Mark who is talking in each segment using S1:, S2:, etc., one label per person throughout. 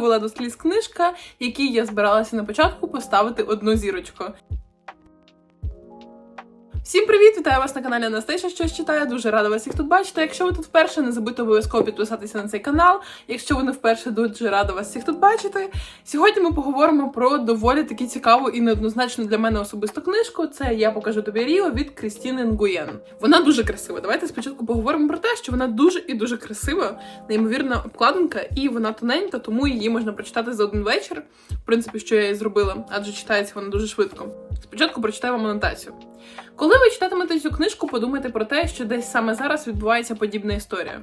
S1: довела до сліз книжка, якій я збиралася на початку поставити одну зірочку. Всім привіт! Вітаю вас на каналі Анастейша, щось читає. Дуже рада вас всіх тут бачити. Якщо ви тут вперше, не забудьте обов'язково підписатися на цей канал. Якщо ви не вперше, дуже рада вас всіх тут бачити. Сьогодні ми поговоримо про доволі таки цікаву і неоднозначну для мене особисту книжку. Це я покажу тобі Ріо від Крістіни Нгуєн. Вона дуже красива. Давайте спочатку поговоримо про те, що вона дуже і дуже красива, неймовірна обкладинка, і вона тоненька, тому її можна прочитати за один вечір. В принципі, що я і зробила, адже читається вона дуже швидко. Спочатку прочитаю вам анотацію. Коли ви читатимете цю книжку, подумайте про те, що десь саме зараз відбувається подібна історія.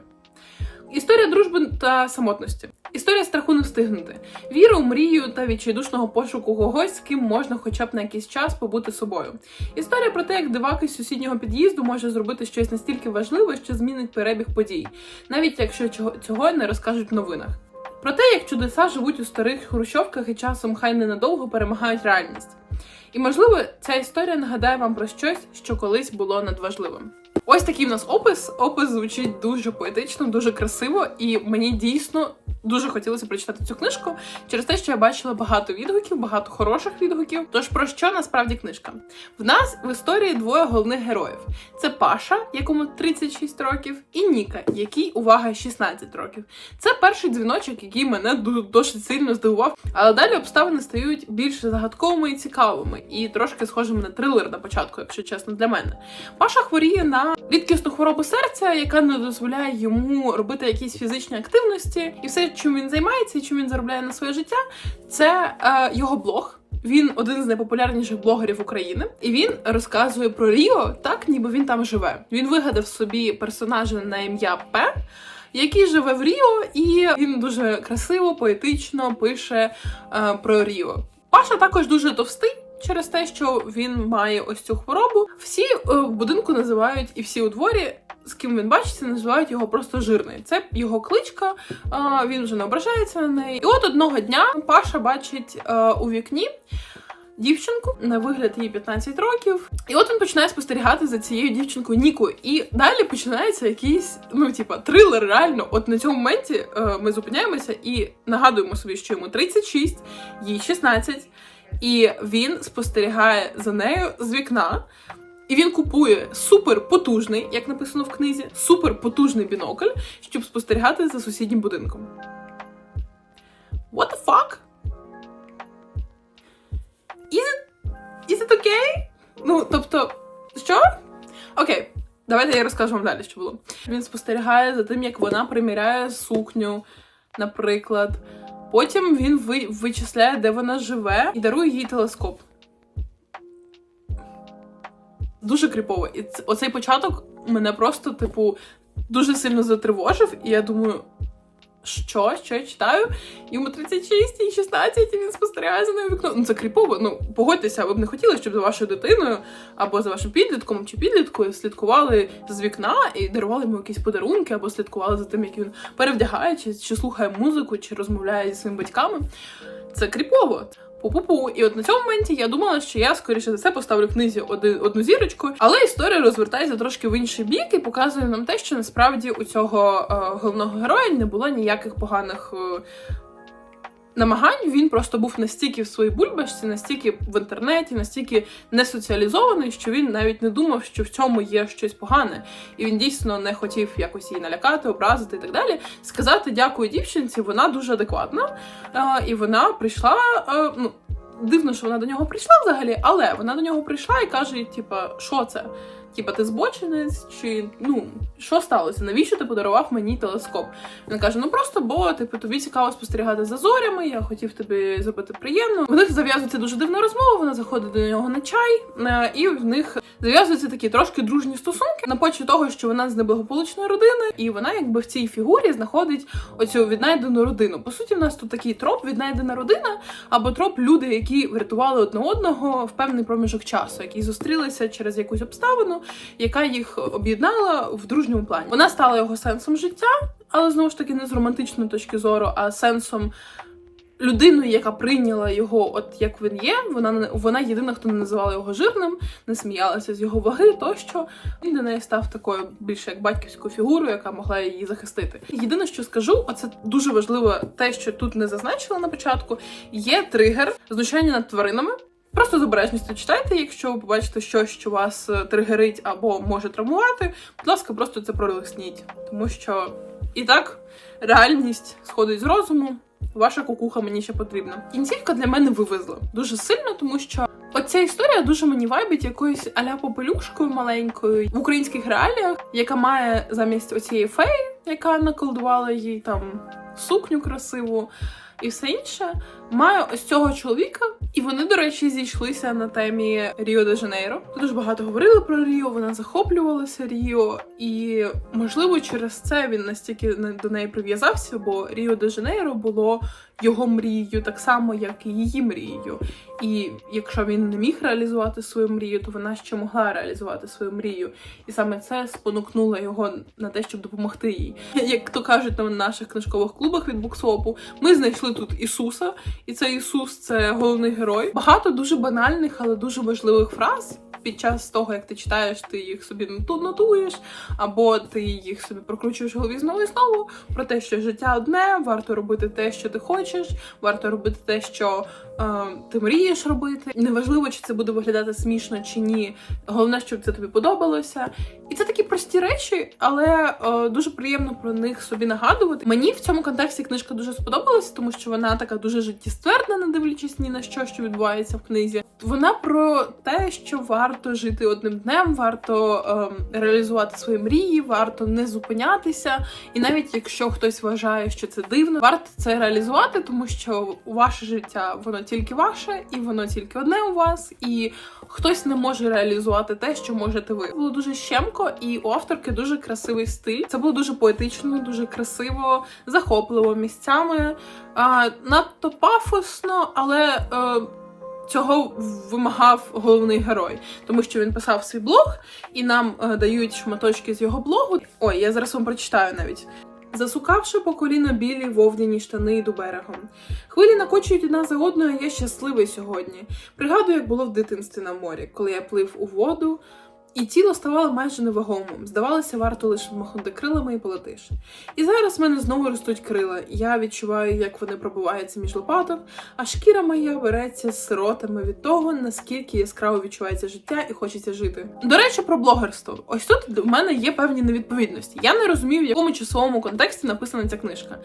S1: Історія дружби та самотності. Історія страху не встигнути. Віри у мрію та відчайдушного пошуку когось, з ким можна хоча б на якийсь час побути собою. Історія про те, як дивак із сусіднього під'їзду може зробити щось настільки важливе, що змінить перебіг подій, навіть якщо цього не розкажуть в новинах. Про те, як чудеса живуть у старих хрущовках і часом хай ненадовго перемагають реальність. І можливо, ця історія нагадає вам про щось, що колись було надважливим. Ось такий в нас опис. Опис звучить дуже поетично, дуже красиво, і мені дійсно дуже хотілося прочитати цю книжку через те, що я бачила багато відгуків, багато хороших відгуків. Тож про що насправді книжка? В нас в історії двоє головних героїв: це Паша, якому 36 років, і Ніка, який увага 16 років. Це перший дзвіночок, який мене досить сильно здивував. Але далі обставини стають більш загадковими і цікавими, і трошки схожими на трилер на початку, якщо чесно, для мене. Паша хворіє на рідкісну хворобу серця, яка не дозволяє йому робити якісь фізичні активності, і все, чим він займається і чим він заробляє на своє життя, це е, його блог. Він один з найпопулярніших блогерів України, і він розказує про Ріо, так ніби він там живе. Він вигадав собі персонажа на ім'я П. Який живе в Ріо, і він дуже красиво, поетично пише е, про Ріо. Паша також дуже товстий через те, що він має ось цю хворобу. Всі е, в будинку називають і всі у дворі, з ким він бачиться, називають його просто жирний. Це його кличка, е, він вже не ображається на неї. І от одного дня Паша бачить е, у вікні. Дівчинку на вигляд їй 15 років, і от він починає спостерігати за цією дівчинкою Нікою. І далі починається якийсь, ну типа, трилер. Реально, от на цьому моменті ми зупиняємося і нагадуємо собі, що йому 36, їй 16, і він спостерігає за нею з вікна. І він купує супер потужний, як написано в книзі, супер потужний бінокль, щоб спостерігати за сусіднім будинком. What the fuck? Is it, is it okay? Ну, тобто, що? Окей, давайте я розкажу вам далі, що було. Він спостерігає за тим, як вона приміряє сукню, наприклад. Потім він ви- вичисляє, де вона живе, і дарує їй телескоп. Дуже кріпово. І оцей початок мене просто, типу, дуже сильно затривожив, і я думаю. Що, що я читаю? Йому 36 і 16, і він спостерігає за нею вікно. Ну це кріпово. Ну погодьтеся, ви б не хотіли, щоб за вашою дитиною або за вашим підлітком чи підліткою слідкували з вікна і дарували йому якісь подарунки, або слідкували за тим, як він перевдягає, чи, чи слухає музику, чи розмовляє зі своїми батьками. Це кріпово. Пу-пу-пу. І от на цьому моменті я думала, що я скоріше за це поставлю книзі один, одну зірочку, але історія розвертається трошки в інший бік і показує нам те, що насправді у цього е, головного героя не було ніяких поганих. Е, Намагань він просто був настільки в своїй бульбашці, настільки в інтернеті, настільки не соціалізований, що він навіть не думав, що в цьому є щось погане, і він дійсно не хотів якось її налякати, образити і так далі. Сказати дякую дівчинці, вона дуже адекватна, е, і вона прийшла. е, ну, дивно, що вона до нього прийшла взагалі, але вона до нього прийшла і каже: типа, що це? Типа, ти збочинець, чи ну що сталося? Навіщо ти подарував мені телескоп? Він каже: ну просто бо типу тобі цікаво спостерігати за зорями. Я хотів тобі зробити приємно. В них зав'язується дуже дивна розмова. Вона заходить до нього на чай, е, і в них зав'язуються такі трошки дружні стосунки на почві того, що вона з неблагополучної родини, і вона якби в цій фігурі знаходить оцю віднайдену родину. По суті, в нас тут такий троп віднайдена родина, або троп люди, які врятували одне одного в певний проміжок часу, які зустрілися через якусь обставину, яка їх об'єднала в дружньому плані. Вона стала його сенсом життя, але знову ж таки не з романтичної точки зору, а сенсом людиною, яка прийняла його, от як він є, вона вона єдина, хто не називала його жирним, не сміялася з його ваги, тощо він для неї став такою більше як батьківською фігурою, яка могла її захистити. Єдине, що скажу, оце дуже важливо, те, що тут не зазначила на початку, є тригер знущання над тваринами. Просто з обережністю читайте, якщо ви побачите щось, що вас е, тригерить або може травмувати, будь ласка, просто це пролисніть, тому що і так реальність сходить з розуму. Ваша кукуха мені ще потрібна. Кінцівка для мене вивезла дуже сильно, тому що оця історія дуже мені вайбить якоюсь аля попелюшкою маленькою в українських реаліях, яка має замість оцієї феї, яка наколдувала їй там сукню красиву і все інше, має ось цього чоловіка, і вони, до речі, зійшлися на темі Ріо де Жанейро. Дуже багато говорили про Ріо, вона захоплювалася Ріо, і можливо через це він настільки до неї прив'язався, бо Ріо де Жанейро було його мрією, так само як і її мрією. І якщо він не міг реалізувати свою мрію, то вона ще могла реалізувати свою мрію. І саме це спонукнуло його на те, щоб допомогти їй. Як то кажуть на наших книжкових клубах від буксопу, ми знайшли тут Ісуса, і цей Ісус це головний герой. Багато дуже банальних, але дуже важливих фраз. Під час того, як ти читаєш, ти їх собі нотуєш, або ти їх собі прокручуєш в голові знову і знову про те, що життя одне, варто робити те, що ти хочеш, варто робити те, що е, ти мрієш робити. Неважливо, чи це буде виглядати смішно чи ні. Головне, щоб це тобі подобалося. І це такі прості речі, але е, дуже приємно про них собі нагадувати. Мені в цьому контексті книжка дуже сподобалася, тому що вона така дуже життєствердна, не дивлячись ні на що, що відбувається в книзі. Вона про те, що варто жити одним днем, варто ем, реалізувати свої мрії, варто не зупинятися. І навіть якщо хтось вважає, що це дивно, варто це реалізувати, тому що ваше життя воно тільки ваше, і воно тільки одне у вас, і хтось не може реалізувати те, що можете ви. Було дуже щемко, і у авторки дуже красивий стиль. Це було дуже поетично, дуже красиво, захопливо місцями. А, надто пафосно, але. Е, Цього вимагав головний герой, тому що він писав свій блог, і нам е, дають шматочки з його блогу. Ой, я зараз вам прочитаю навіть. Засукавши по коліна білі вовняні штани йду берегом. Хвилі накочують одна за одною, я щасливий сьогодні. Пригадую, як було в дитинстві на морі, коли я плив у воду, і тіло ставало майже невагомим. Здавалося, варто лише махнути крилами і полетиш. І зараз в мене знову ростуть крила. Я відчуваю, як вони пробиваються між лопаток, а шкіра моя береться з сиротами від того, наскільки яскраво відчувається життя і хочеться жити. До речі, про блогерство. Ось тут в мене є певні невідповідності. Я не розумію, в якому часовому контексті написана ця книжка.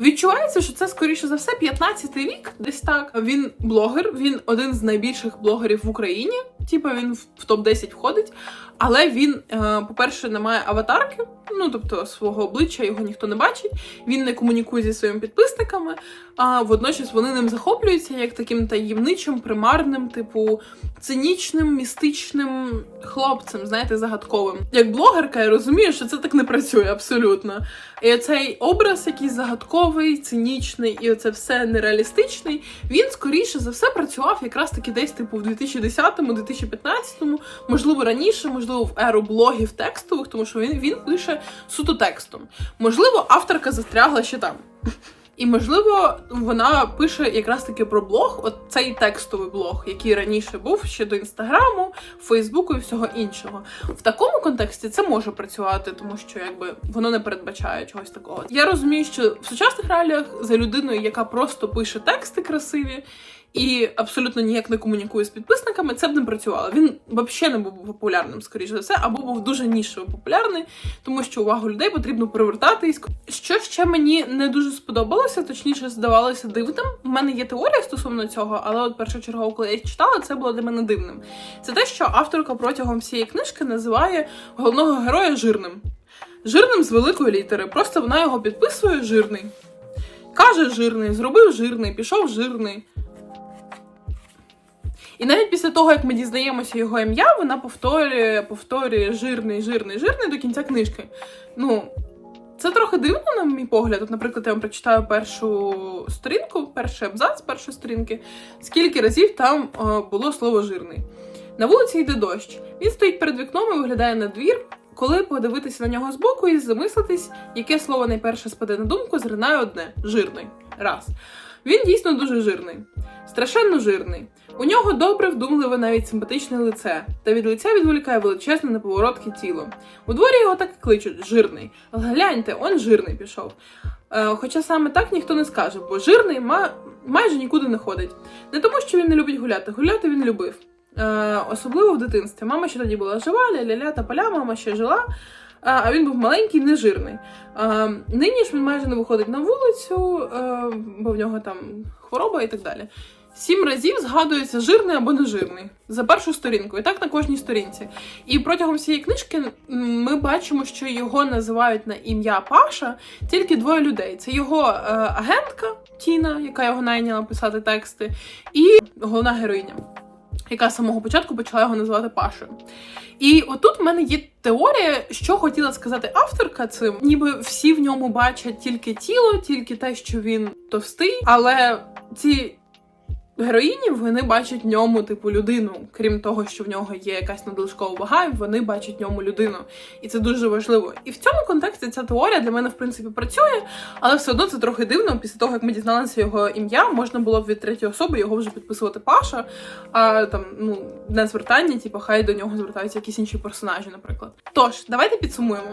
S1: Відчувається, що це скоріше за все 15-й рік, десь так. Він блогер, він один з найбільших блогерів в Україні. Типа він в- в топ 10 входить. Але він, е, по-перше, не має аватарки, ну тобто свого обличчя його ніхто не бачить. Він не комунікує зі своїми підписниками, а водночас вони ним захоплюються як таким таємничим, примарним, типу цинічним, містичним хлопцем, знаєте, загадковим. Як блогерка, я розумію, що це так не працює абсолютно. І цей образ, який загадковий, цинічний, і оце все нереалістичний, він скоріше за все працював якраз таки десь типу в 2010-2015, можливо, раніше, можливо, в еру блогів текстових, тому що він, він пише суто текстом. Можливо, авторка застрягла ще там. І можливо, вона пише якраз таки про блог, от цей текстовий блог, який раніше був ще до інстаграму, Фейсбуку і всього іншого. В такому контексті це може працювати, тому що якби воно не передбачає чогось такого. Я розумію, що в сучасних реаліях за людиною, яка просто пише тексти красиві. І абсолютно ніяк не комунікує з підписниками, це б не працювало. Він взагалі не був популярним, скоріше за все, або був дуже нішево популярний, тому що увагу людей потрібно привертати. Що ще мені не дуже сподобалося, точніше здавалося дивним. У мене є теорія стосовно цього, але от першочергово, коли я читала, це було для мене дивним. Це те, що авторка протягом всієї книжки називає головного героя жирним. Жирним з великої літери. Просто вона його підписує жирний. Каже жирний, зробив жирний, пішов жирний. І навіть після того, як ми дізнаємося його ім'я, вона повторює, повторює жирний, жирний, жирний до кінця книжки. Ну, це трохи дивно, на мій погляд. От, наприклад, я вам прочитаю першу сторінку, перший абзац першої сторінки, скільки разів там е, було слово жирний. На вулиці йде дощ. Він стоїть перед вікном і виглядає на двір. Коли подивитися на нього збоку і замислитись, яке слово найперше спаде на думку, зринає одне жирний. Раз. Він дійсно дуже жирний, страшенно жирний. У нього добре, вдумливе, навіть симпатичне лице, та від лиця відволікає величезне неповоротке тіло. У дворі його так і кличуть жирний. Гляньте, он жирний пішов. Е, хоча саме так ніхто не скаже, бо жирний ма- майже нікуди не ходить. Не тому, що він не любить гуляти. Гуляти він любив. Е, особливо в дитинстві. Мама ще тоді була жива, ля-ля-ля та поля, мама ще жила. А а він був маленький, нежирний. А, нині ж він майже не виходить на вулицю, е, бо в нього там хвороба і так далі. Сім разів згадується жирний або нежирний за першу сторінку, і так на кожній сторінці. І протягом всієї книжки ми бачимо, що його називають на ім'я Паша тільки двоє людей: це його е, агентка Тіна, яка його найняла писати тексти, і головна героїня, яка з самого початку почала його називати Пашою. І отут в мене є теорія, що хотіла сказати авторка цим, ніби всі в ньому бачать тільки тіло, тільки те, що він товстий, але ці. Героїні вони бачать в ньому типу людину, крім того, що в нього є якась надлишкова вага, вони бачать в ньому людину, і це дуже важливо. І в цьому контексті ця теорія для мене в принципі працює, але все одно це трохи дивно. Після того як ми дізналися його ім'я, можна було б від третьої особи його вже підписувати Паша, а там ну не звертання, типу, хай до нього звертаються якісь інші персонажі, наприклад. Тож, давайте підсумуємо.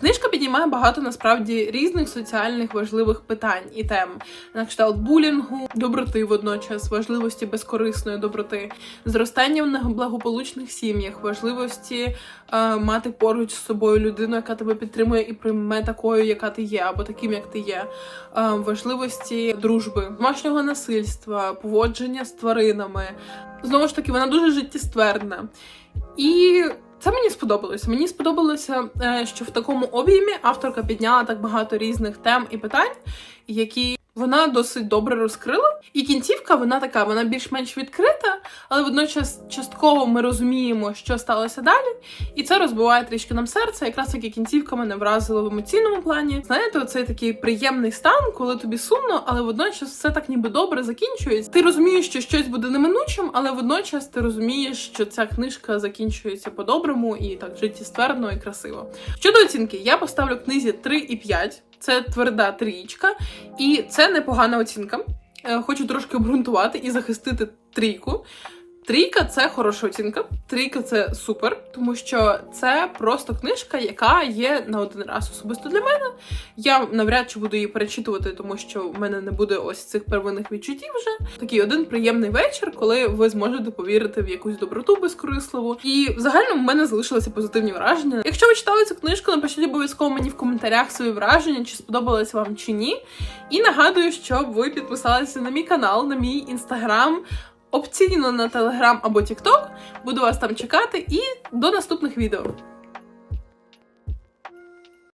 S1: Книжка підіймає багато насправді різних соціальних важливих питань і тем, на кшталт булінгу, доброти водночас, важливості безкорисної доброти, зростання в неблагополучних сім'ях, важливості е, мати поруч з собою людину, яка тебе підтримує і прийме такою, яка ти є, або таким, як ти є, е, важливості дружби, домашнього насильства, поводження з тваринами. Знову ж таки, вона дуже життєстверна. І це мені сподобалося. Мені сподобалося, е, що в такому об'ємі авторка підняла так багато різних тем і питань, які вона досить добре розкрила. І кінцівка вона така, вона більш-менш відкрита, але водночас частково ми розуміємо, що сталося далі, і це розбиває трішки нам серце. Якраз таки кінцівка мене вразила в емоційному плані. Знаєте, оцей такий приємний стан, коли тобі сумно, але водночас все так ніби добре закінчується. Ти розумієш, що щось буде неминучим, але водночас ти розумієш, що ця книжка закінчується по-доброму і так життєстверно і красиво. Щодо оцінки, я поставлю книзі 3,5. Це тверда трічка, і це непогана оцінка. Е, Хочу трошки обґрунтувати і захистити трійку. Трійка це хороша оцінка. Трійка це супер, тому що це просто книжка, яка є на один раз особисто для мене. Я навряд чи буду її перечитувати, тому що в мене не буде ось цих первинних відчуттів вже. Такий один приємний вечір, коли ви зможете повірити в якусь доброту безкорисливу. І в загальному в мене залишилися позитивні враження. Якщо ви читали цю книжку, напишіть обов'язково мені в коментарях свої враження, чи сподобалось вам чи ні. І нагадую, щоб ви підписалися на мій канал, на мій інстаграм. Опційно на телеграм або тікток. Буду вас там чекати і до наступних відео.